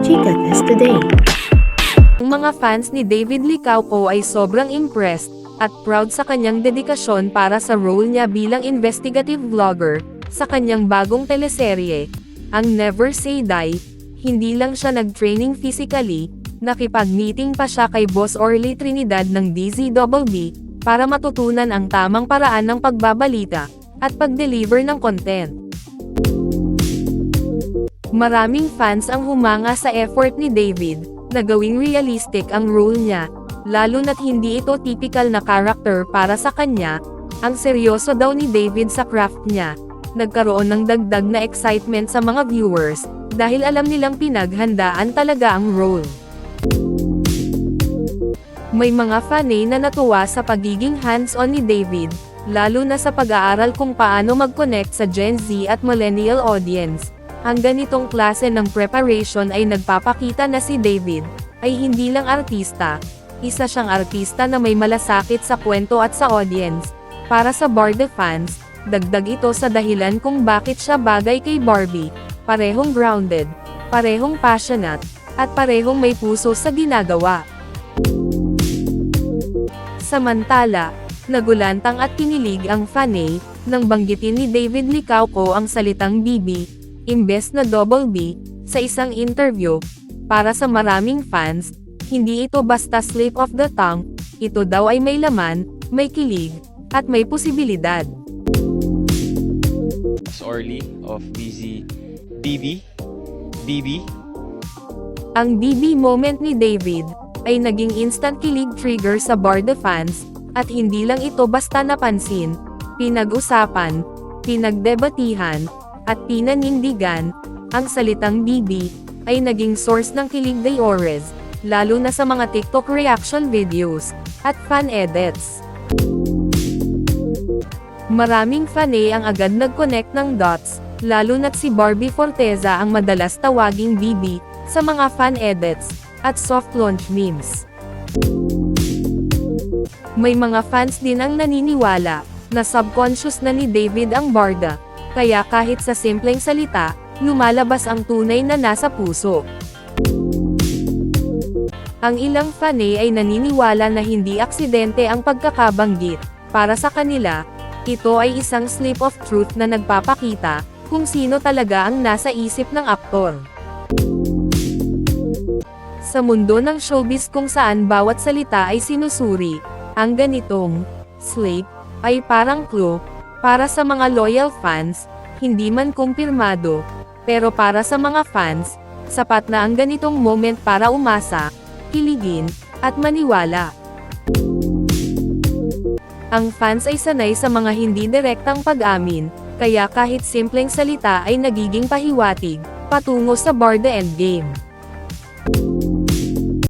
Chika Test Today. Ang mga fans ni David Licauco ay sobrang impressed at proud sa kanyang dedikasyon para sa role niya bilang investigative vlogger sa kanyang bagong teleserye, ang Never Say Die. Hindi lang siya nag-training physically, nakipag-meeting pa siya kay Boss Orly Trinidad ng DZBB para matutunan ang tamang paraan ng pagbabalita at pag-deliver ng content. Maraming fans ang humanga sa effort ni David, na gawing realistic ang role niya, lalo na't hindi ito typical na character para sa kanya, ang seryoso daw ni David sa craft niya. Nagkaroon ng dagdag na excitement sa mga viewers, dahil alam nilang pinaghandaan talaga ang role. May mga fanay na natuwa sa pagiging hands-on ni David, lalo na sa pag-aaral kung paano mag-connect sa Gen Z at millennial audience. Ang ganitong klase ng preparation ay nagpapakita na si David, ay hindi lang artista, isa siyang artista na may malasakit sa kwento at sa audience. Para sa Barde fans, dagdag ito sa dahilan kung bakit siya bagay kay Barbie, parehong grounded, parehong passionate, at parehong may puso sa ginagawa. Samantala, nagulantang at kinilig ang fanay, nang banggitin ni David Licauco ang salitang BB, imbes na double B, sa isang interview. Para sa maraming fans, hindi ito basta slip of the tongue, ito daw ay may laman, may kilig, at may posibilidad. Boss Orly of BZ BB BB Ang BB moment ni David, ay naging instant kilig trigger sa Barda fans, at hindi lang ito basta napansin, pinag-usapan, pinagdebatihan, at pinanindigan, ang salitang BB, ay naging source ng kilig day Ores, lalo na sa mga TikTok reaction videos, at fan edits. Maraming fanay ang agad nag-connect ng dots, lalo na't si Barbie Forteza ang madalas tawaging BB, sa mga fan edits, at soft launch memes. May mga fans din ang naniniwala, na subconscious na ni David ang barda, kaya kahit sa simpleng salita, lumalabas ang tunay na nasa puso. Ang ilang fanay ay naniniwala na hindi aksidente ang pagkakabanggit, para sa kanila, ito ay isang slip of truth na nagpapakita, kung sino talaga ang nasa isip ng aktor. Sa mundo ng showbiz kung saan bawat salita ay sinusuri, ang ganitong slip ay parang clue para sa mga loyal fans, hindi man kumpirmado, pero para sa mga fans, sapat na ang ganitong moment para umasa, kiligin, at maniwala. Ang fans ay sanay sa mga hindi direktang pag-amin, kaya kahit simpleng salita ay nagiging pahiwatig, patungo sa Barda Endgame.